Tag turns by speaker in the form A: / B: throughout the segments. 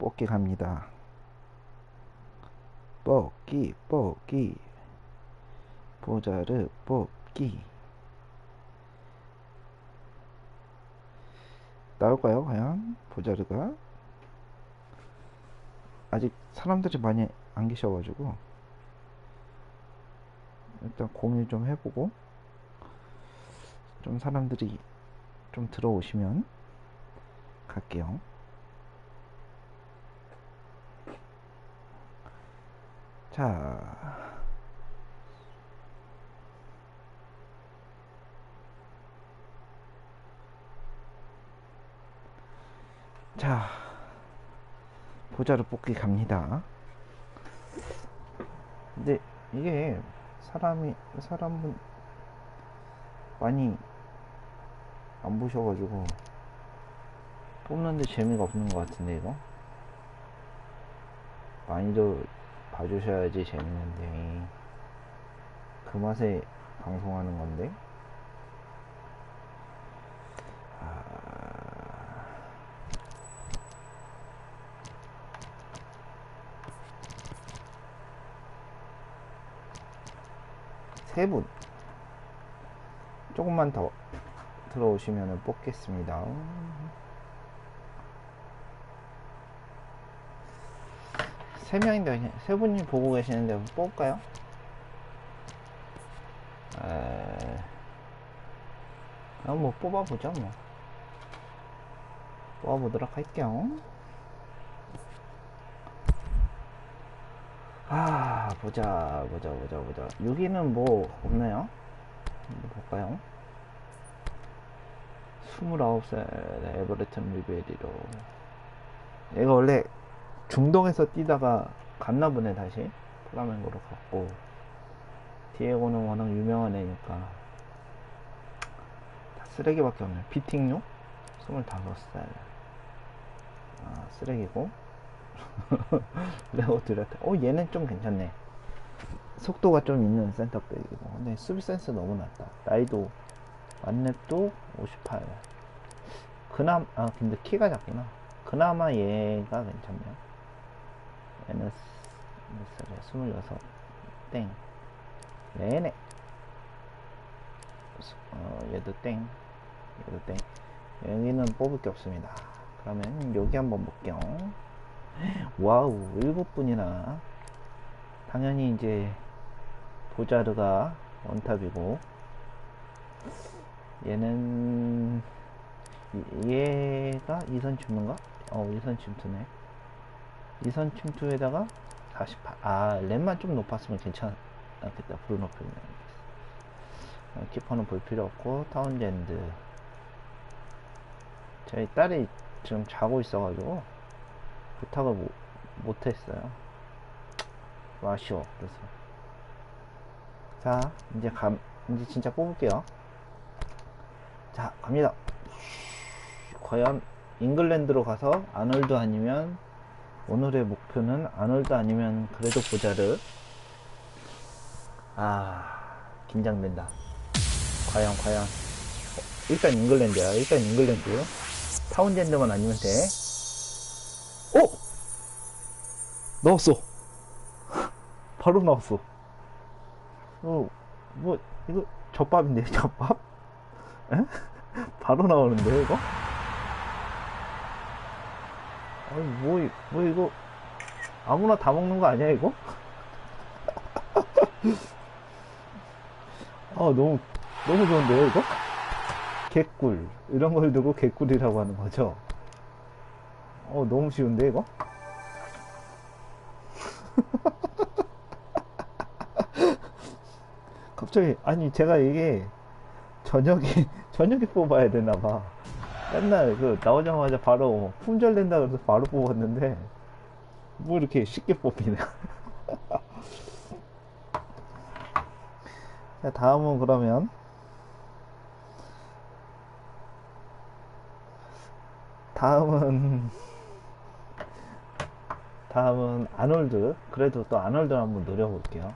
A: 뽑기 갑니다. 뽑기, 뽑기. 보자르 뽑기. 나올까요, 과연? 보자르가? 아직 사람들이 많이 안 계셔가지고. 일단 공유 좀 해보고. 좀 사람들이 좀 들어오시면 갈게요. 자, 자, 보자로 뽑기 갑니다. 근데 이게 사람이, 사람은 많이 안 보셔가지고 뽑는데 재미가 없는 것 같은데 이거 많이들 봐주셔야지 재밌는데 그 맛에 방송하는 건데. 아... 세분. 조금만 더 들어오시면 뽑겠습니다. 세 명인데 세 분이 보고 계시는데 뽑을까요? 에... 아, 뭐 뽑아보죠 뭐 뽑아보도록 할게요 아 보자 보자 보자 보자 여기는 뭐? 한번 볼까요? 29살 에버레튼 리베리로 얘가 원래 중동에서 뛰다가 갔나 보네 다시. 플라멩고로 갔고. 디에고는 워낙 유명한 애니까. 다 쓰레기밖에 없네. 비팅요? 25살. 아 쓰레기고. 레오 드라트 어 얘는 좀 괜찮네. 속도가 좀 있는 센터백이고. 근데 수비 센스 너무 낮다. 나이도 만렙도 58 그나마 아 근데 키가 작구나. 그나마 얘가 괜찮네요 얘는 몇 살이야 26 땡. 네네 어, 얘도 땡. 얘도 땡. 여기는 뽑을 게 없습니다. 그러면 여기 한번 볼게요. 와우 일곱 분이나. 당연히 이제 보자르가 원탑이고 얘는 얘가 이선 침투인가? 어 이선 침투네 이선 침투에다가 48. 아 램만 좀 높았으면 괜찮았겠다. 브루노 페르난데스 어, 키퍼는 볼 필요 없고 타운젠드. 저희 딸이 지금 자고 있어가지고 부탁을 못, 못했어요. 아쉬워 그래서. 자 이제 감 이제 진짜 뽑을게요. 자 갑니다. 과연 잉글랜드로 가서 아놀드 아니면 오늘의 목표는 아놀드 아니면 그래도 보자르 아 긴장된다 과연 과연 어, 일단 잉글랜드야 일단 잉글랜드 타운젠드만 아니면 돼 오! 나왔어 바로 나왔어 어, 뭐 이거 젖밥인데 젖밥? 에? 바로 나오는데 이거? 아니 뭐, 뭐 이거 아무나 다 먹는 거 아니야 이거? 아 너무 너무 좋은데요 이거? 개꿀 이런 걸 두고 개꿀이라고 하는 거죠 어 너무 쉬운데 이거? 갑자기 아니 제가 이게 저녁에 저녁에 뽑아야 되나 봐 맨날 그 나오자마자 바로 품절 된다 그래서 바로 뽑았는데 뭐 이렇게 쉽게 뽑히냐 자 다음은 그러면 다음은 다음은 아놀드. 그래도 또 아놀드 한번 노려볼게요.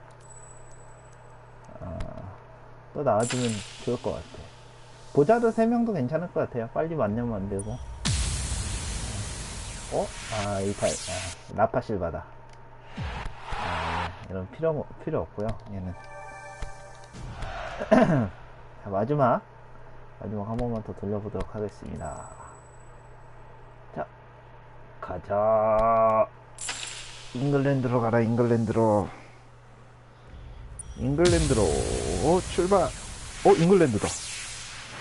A: 아, 또 나와주면 좋을 것 같아 보자드 3명도 괜찮을 것 같아요. 빨리 만나면 안 되고. 어? 아, 이탈, 아, 라파 실바다. 아, 예. 이런 필요, 필요 없고요 얘는. 자, 마지막. 마지막 한 번만 더 돌려보도록 하겠습니다. 자, 가자. 잉글랜드로 가라, 잉글랜드로. 잉글랜드로 출발. 어, 잉글랜드다.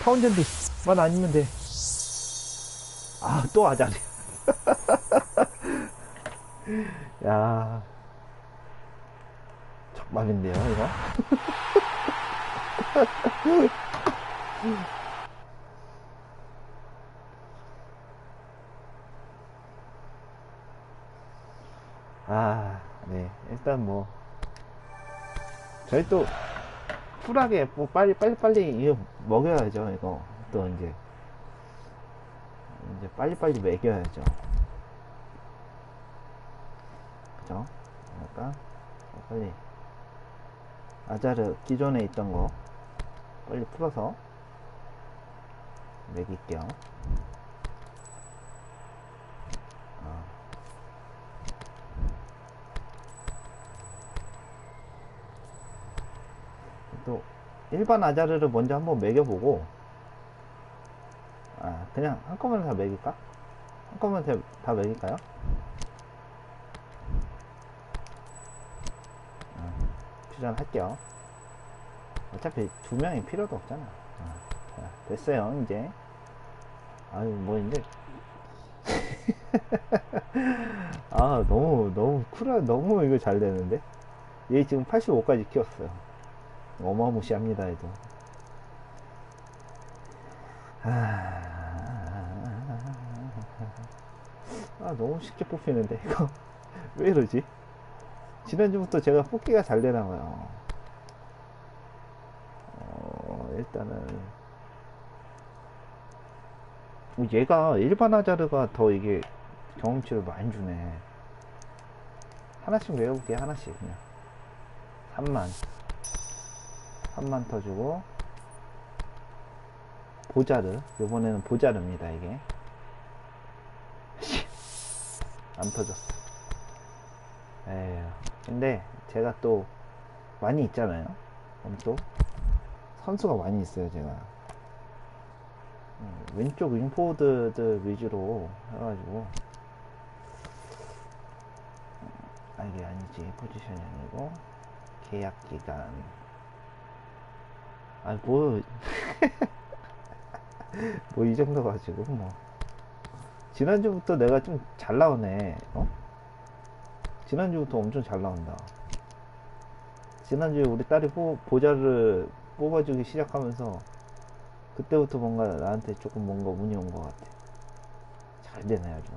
A: 타운젠드만 아니면 돼. 아, 또 아자리. 야. 적밥인데요, 이거? 아, 네. 일단 뭐. 저희 또, 쿨하게, 뭐, 빨리, 빨리, 빨리, 이거 먹여야죠, 이거. 또 이제. 이제 빨리 빨리 먹여야죠. 그죠? 그러니까, 빨리. 아자르, 기존에 있던 거, 빨리 풀어서, 먹일게요. 또 일반 아자르를 먼저 한번 먹여보고 아 그냥 한꺼번에 다 먹일까? 한꺼번에 다, 다 먹일까요? 아, 퓨전할게요. 어차피 두 명이 필요도 없잖아. 아, 자, 됐어요 이제. 아유 뭐 이제. 아 너무 너무 쿨하 너무 이거 잘 되는데? 얘 지금 85까지 키웠어요 어마무시합니다, 얘도. 아, 너무 쉽게 뽑히는데, 이거. 왜 이러지? 지난주부터 제가 뽑기가 잘 되나봐요. 어, 일단은. 뭐 얘가 일반 아자르가 더 이게 경험치를 많이 주네. 하나씩 외워볼게, 하나씩, 그냥. 3만. 3만 터주고. 보자르. 요번에는 보자르입니다 이게. 안 터졌어. 에휴. 근데 제가 또 많이 있잖아요. 그럼 또 선수가 많이 있어요 제가. 음, 왼쪽 윙포드들 위주로 해가지고. 아 이게 아니지. 포지션이 아니고. 계약 기간 아니 뭐. 뭐 이 정도 가지고 뭐. 지난주부터 내가 좀 잘 나오네 어? 지난주부터 엄청 잘 나온다. 지난주에 우리 딸이 보, 보자를 뽑아주기 시작하면서 그때부터 뭔가 나한테 조금 뭔가 운이 온 것 같아. 잘 되네 아주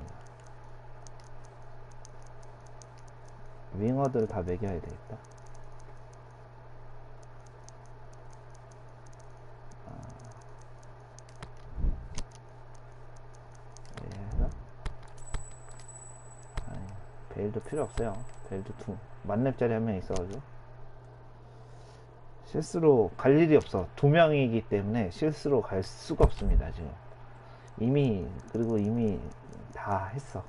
A: 윙어들을 다 먹여야 되겠다 베일도 필요 없어요. 베일도 투. 만렙짜리 한 명 있어가지고. 실수로 갈 일이 없어. 두 명이기 때문에 실수로 갈 수가 없습니다, 지금. 이미, 그리고 이미 다 했어.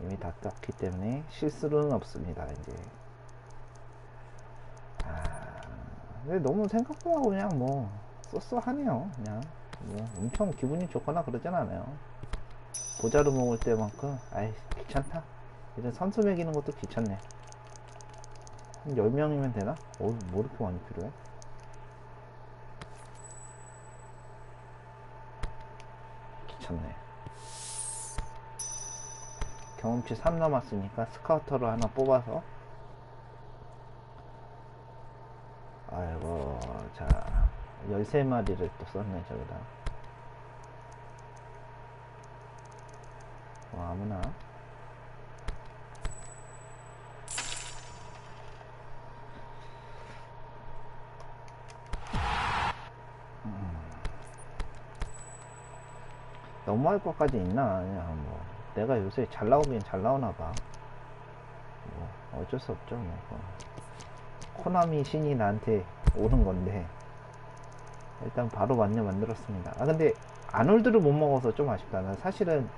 A: 이미 다 땄기 때문에 실수는 없습니다, 이제. 아, 근데 너무 생각보다 그냥 뭐, 쏘쏘하네요, 그냥. 뭐 엄청 기분이 좋거나 그러진 않아요. 보자로 먹을 때만큼, 아이, 귀찮다. 이제 선수 매기는 것도 귀찮네. 한 10명이면 되나? 어, 뭐 이렇게 많이 필요해? 귀찮네. 경험치 3 남았으니까 스카우터를 하나 뽑아서 아이고 자 13마리를 또 썼네 저기다 뭐 아무나 너무할 것까지 있나? 그냥 뭐 내가 요새 잘 나오긴 잘 나오나 봐. 뭐 어쩔 수 없죠. 뭐. 코나미 신이 나한테 오는 건데 일단 바로 만렙 만들었습니다. 아 근데 아놀드를 못 먹어서 좀 아쉽다. 나 사실은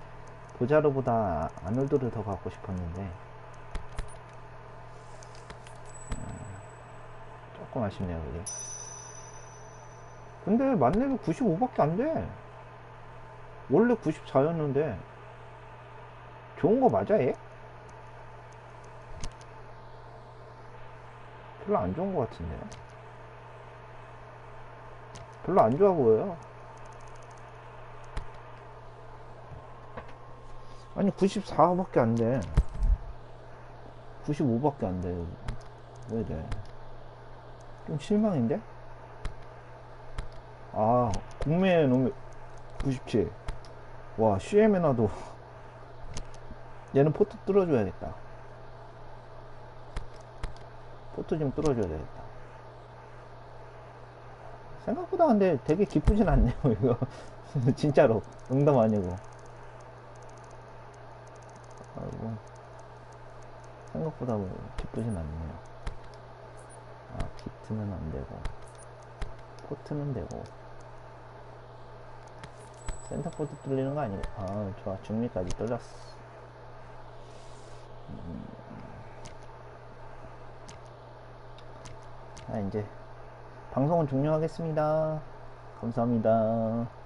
A: 보자르보다 아놀드를 더 갖고 싶었는데 음, 조금 아쉽네요 그게. 근데 만렙이 95밖에 안 돼. 원래 94였는데 좋은 거 맞아 얘? 별로 안 좋은 거 같은데. 별로 안 좋아 보여요. 아니 94밖에 안 돼. 95밖에 안 돼. 왜 이래? 좀 실망인데? 아, 공매의 놈이 97. 와, CM에나도 얘는 포트 뚫어줘야겠다. 포트 좀 뚫어줘야 되겠다. 생각보다 근데 되게 기쁘진 않네요, 이거. 진짜로. 농담 아니고. 아이고. 생각보다 뭐 기쁘진 않네요. 아, 비트는 안 되고. 포트는 되고. 센터포트 뚫리는 거 아니고. 아, 좋아. 중미까지 뚫렸어. 음. 아, 이제 방송은 종료하겠습니다. 감사합니다.